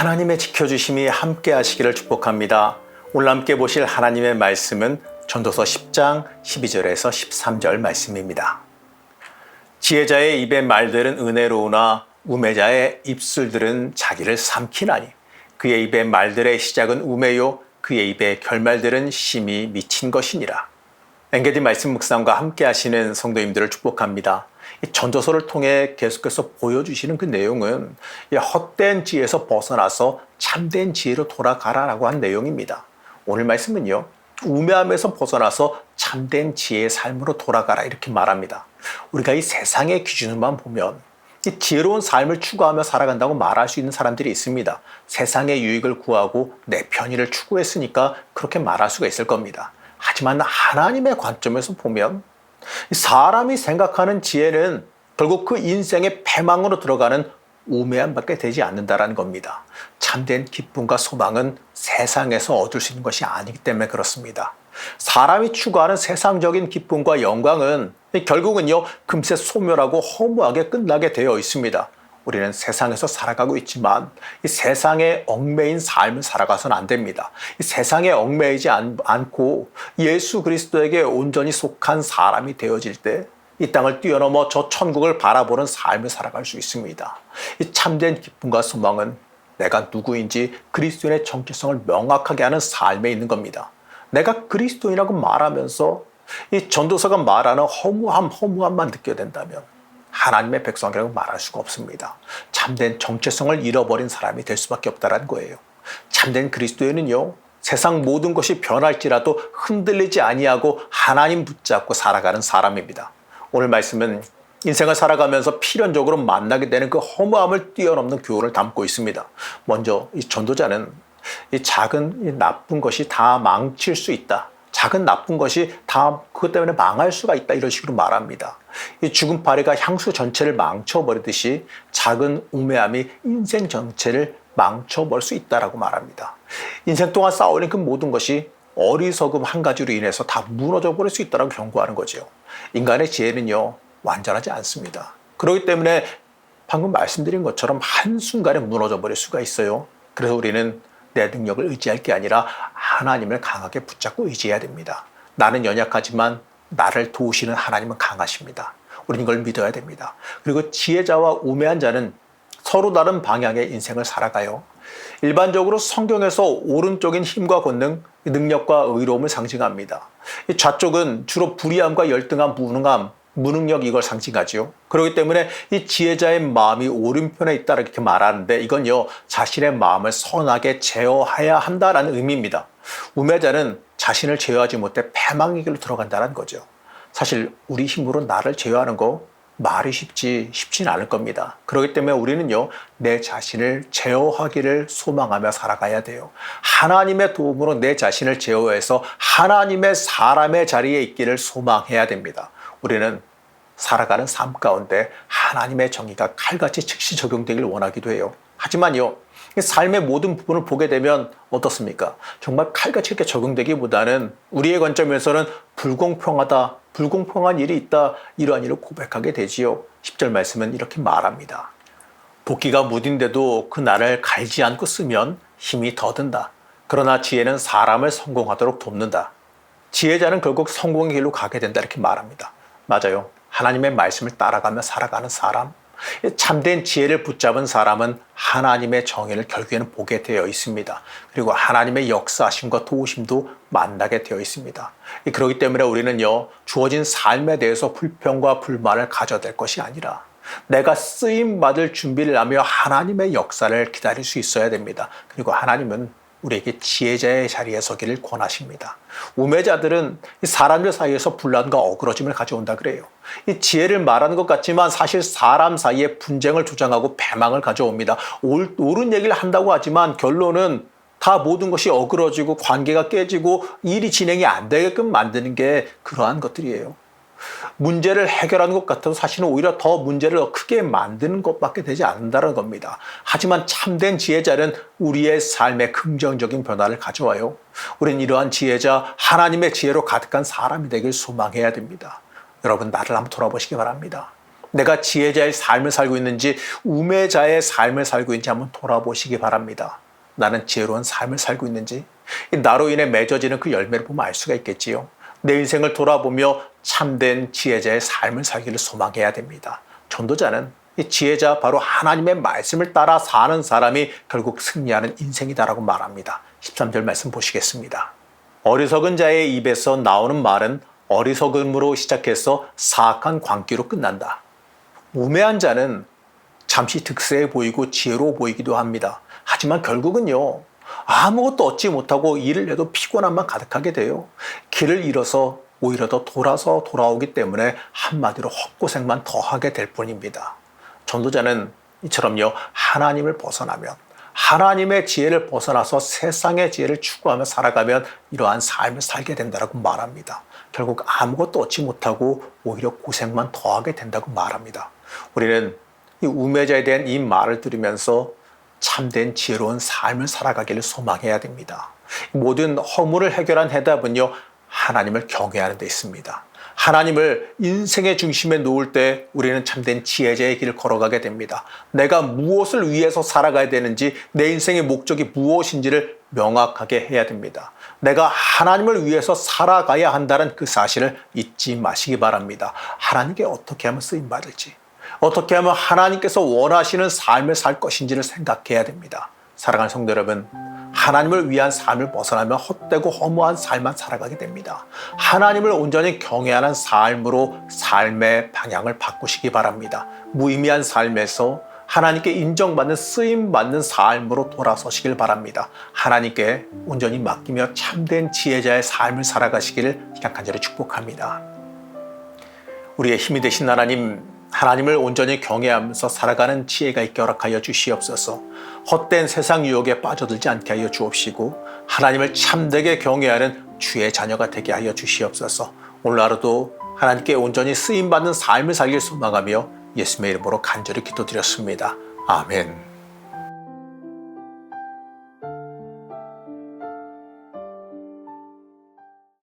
하나님의 지켜주심이 함께 하시기를 축복합니다. 오늘 함께 보실 하나님의 말씀은 전도서 10장 12절에서 13절 말씀입니다. 지혜자의 입의 말들은 은혜로우나 우매자의 입술들은 자기를 삼키나니 그의 입의 말들의 시작은 우매요 그의 입의 결말들은 심히 미친 것이니라. 엔게디 말씀 묵상과 함께 하시는 성도님들을 축복합니다. 이 전도서를 통해 계속해서 보여주시는 그 내용은 이 헛된 지혜에서 벗어나서 참된 지혜로 돌아가라라고 한 내용입니다. 오늘 말씀은요, 우매함에서 벗어나서 참된 지혜의 삶으로 돌아가라 이렇게 말합니다. 우리가 이 세상의 기준만 보면 이 지혜로운 삶을 추구하며 살아간다고 말할 수 있는 사람들이 있습니다. 세상의 유익을 구하고 내 편의를 추구했으니까 그렇게 말할 수가 있을 겁니다. 하지만 하나님의 관점에서 보면 사람이 생각하는 지혜는 결국 그 인생의 패망으로 들어가는 우매함밖에 되지 않는다라는 겁니다. 참된 기쁨과 소망은 세상에서 얻을 수 있는 것이 아니기 때문에 그렇습니다. 사람이 추구하는 세상적인 기쁨과 영광은 결국은요 금세 소멸하고 허무하게 끝나게 되어 있습니다. 우리는 세상에서 살아가고 있지만 이 세상에 얽매인 삶을 살아가서는 안 됩니다. 이 세상에 얽매이지 않, 않고 예수 그리스도에게 온전히 속한 사람이 되어질 때 이 땅을 뛰어넘어 저 천국을 바라보는 삶을 살아갈 수 있습니다. 이 참된 기쁨과 소망은 내가 누구인지 그리스도인의 정체성을 명확하게 하는 삶에 있는 겁니다. 내가 그리스도인이라고 말하면서 이 전도서가 말하는 허무함, 허무함만 느껴야 된다면 하나님의 백성이라고 말할 수가 없습니다. 참된 정체성을 잃어버린 사람이 될 수밖에 없다는 거예요. 참된 그리스도인은요. 세상 모든 것이 변할지라도 흔들리지 아니하고 하나님 붙잡고 살아가는 사람입니다. 오늘 말씀은 인생을 살아가면서 필연적으로 만나게 되는 그 허무함을 뛰어넘는 교훈을 담고 있습니다. 먼저 이 전도자는 이 작은 이 나쁜 것이 다 망칠 수 있다. 작은 나쁜 것이 다 그것 때문에 망할 수가 있다 이런 식으로 말합니다. 이 죽은 파리가 향수 전체를 망쳐버리듯이 작은 우매함이 인생 전체를 망쳐버릴 수 있다라고 말합니다. 인생 동안 쌓아올린 그 모든 것이 어리석음 한 가지로 인해서 다 무너져 버릴 수 있다라고 경고하는 거죠. 인간의 지혜는요 완전하지 않습니다. 그렇기 때문에 방금 말씀드린 것처럼 한순간에 무너져 버릴 수가 있어요. 그래서 우리는 내 능력을 의지할 게 아니라 하나님을 강하게 붙잡고 의지해야 됩니다. 나는 연약하지만 나를 도우시는 하나님은 강하십니다. 우리는 이걸 믿어야 됩니다. 그리고 지혜자와 우매한 자는 서로 다른 방향의 인생을 살아가요. 일반적으로 성경에서 오른쪽인 힘과 권능, 능력과 의로움을 상징합니다. 이 좌쪽은 주로 불의함과 열등함, 무능함, 무능력 이걸 상징하지요. 그렇기 때문에 이 지혜자의 마음이 오른편에 있다 이렇게 말하는데 이건요 자신의 마음을 선하게 제어해야 한다라는 의미입니다. 우매자는 자신을 제어하지 못해 패망의 길로 들어간다는 거죠. 사실 우리 힘으로 나를 제어하는 거 말이 쉽지 쉽지는 않을 겁니다. 그렇기 때문에 우리는요 내 자신을 제어하기를 소망하며 살아가야 돼요. 하나님의 도움으로 내 자신을 제어해서 하나님의 사람의 자리에 있기를 소망해야 됩니다. 우리는 살아가는 삶 가운데 하나님의 정의가 칼같이 즉시 적용되길 원하기도 해요. 하지만요, 삶의 모든 부분을 보게 되면 어떻습니까? 정말 칼같이 이렇게 적용되기보다는 우리의 관점에서는 불공평하다, 불공평한 일이 있다, 이러한 일을 고백하게 되지요. 10절 말씀은 이렇게 말합니다. 도끼가 무딘데도 그 날을 갈지 않고 쓰면 힘이 더 든다. 그러나 지혜는 사람을 성공하도록 돕는다. 지혜자는 결국 성공의 길로 가게 된다 이렇게 말합니다. 맞아요. 하나님의 말씀을 따라가며 살아가는 사람, 참된 지혜를 붙잡은 사람은 하나님의 정의를 결국에는 보게 되어 있습니다. 그리고 하나님의 역사하심과 도우심도 만나게 되어 있습니다. 그렇기 때문에 우리는요, 주어진 삶에 대해서 불평과 불만을 가져야 될 것이 아니라 내가 쓰임 받을 준비를 하며 하나님의 역사를 기다릴 수 있어야 됩니다. 그리고 하나님은 우리에게 지혜자의 자리에 서기를 권하십니다. 우매자들은 사람들 사이에서 분란과 어그러짐을 가져온다 그래요. 이 지혜를 말하는 것 같지만 사실 사람 사이에 분쟁을 조장하고 패망을 가져옵니다. 옳은 얘기를 한다고 하지만 결론은 다 모든 것이 어그러지고 관계가 깨지고 일이 진행이 안 되게끔 만드는 게 그러한 것들이에요. 문제를 해결하는 것 같아도 사실은 오히려 더 문제를 더 크게 만드는 것밖에 되지 않는다는 겁니다. 하지만 참된 지혜자는 우리의 삶에 긍정적인 변화를 가져와요. 우리는 이러한 지혜자, 하나님의 지혜로 가득한 사람이 되길 소망해야 됩니다. 여러분, 나를 한번 돌아보시기 바랍니다. 내가 지혜자의 삶을 살고 있는지 우매자의 삶을 살고 있는지 한번 돌아보시기 바랍니다. 나는 지혜로운 삶을 살고 있는지 이 나로 인해 맺어지는 그 열매를 보면 알 수가 있겠지요. 내 인생을 돌아보며 참된 지혜자의 삶을 살기를 소망해야 됩니다. 전도자는 이 지혜자 바로 하나님의 말씀을 따라 사는 사람이 결국 승리하는 인생이다라고 말합니다. 13절 말씀 보시겠습니다. 어리석은 자의 입에서 나오는 말은 어리석음으로 시작해서 사악한 광기로 끝난다. 우매한 자는 잠시 득세해 보이고 지혜로워 보이기도 합니다. 하지만 결국은요, 아무것도 얻지 못하고 일을 해도 피곤함만 가득하게 돼요. 길을 잃어서 오히려 더 돌아서 돌아오기 때문에 한마디로 헛고생만 더 하게 될 뿐입니다. 전도자는 이처럼요, 하나님을 벗어나면, 하나님의 지혜를 벗어나서 세상의 지혜를 추구하며 살아가면 이러한 삶을 살게 된다고 말합니다. 결국 아무것도 얻지 못하고 오히려 고생만 더 하게 된다고 말합니다. 우리는 이 우매자에 대한 이 말을 들으면서 참된 지혜로운 삶을 살아가기를 소망해야 됩니다. 모든 허물을 해결한 해답은요, 하나님을 경외하는 데 있습니다. 하나님을 인생의 중심에 놓을 때 우리는 참된 지혜자의 길을 걸어가게 됩니다. 내가 무엇을 위해서 살아가야 되는지, 내 인생의 목적이 무엇인지를 명확하게 해야 됩니다. 내가 하나님을 위해서 살아가야 한다는 그 사실을 잊지 마시기 바랍니다. 하나님께 어떻게 하면 쓰임 받을지, 어떻게 하면 하나님께서 원하시는 삶을 살 것인지를 생각해야 됩니다. 사랑하는 성도 여러분, 하나님을 위한 삶을 벗어나면 헛되고 허무한 삶만 살아가게 됩니다. 하나님을 온전히 경외하는 삶으로 삶의 방향을 바꾸시기 바랍니다. 무의미한 삶에서 하나님께 인정받는 쓰임 받는 삶으로 돌아서시길 바랍니다. 하나님께 온전히 맡기며 참된 지혜자의 삶을 살아가시기를 간절히 축복합니다. 우리의 힘이 되신 하나님, 하나님을 온전히 경외하면서 살아가는 지혜가 있게 허락하여 주시옵소서. 헛된 세상 유혹에 빠져들지 않게 하여 주옵시고 하나님을 참되게 경외하는 주의 자녀가 되게 하여 주시옵소서. 오늘 하루도 하나님께 온전히 쓰임 받는 삶을 살길 소망하며 예수님의 이름으로 간절히 기도드렸습니다. 아멘.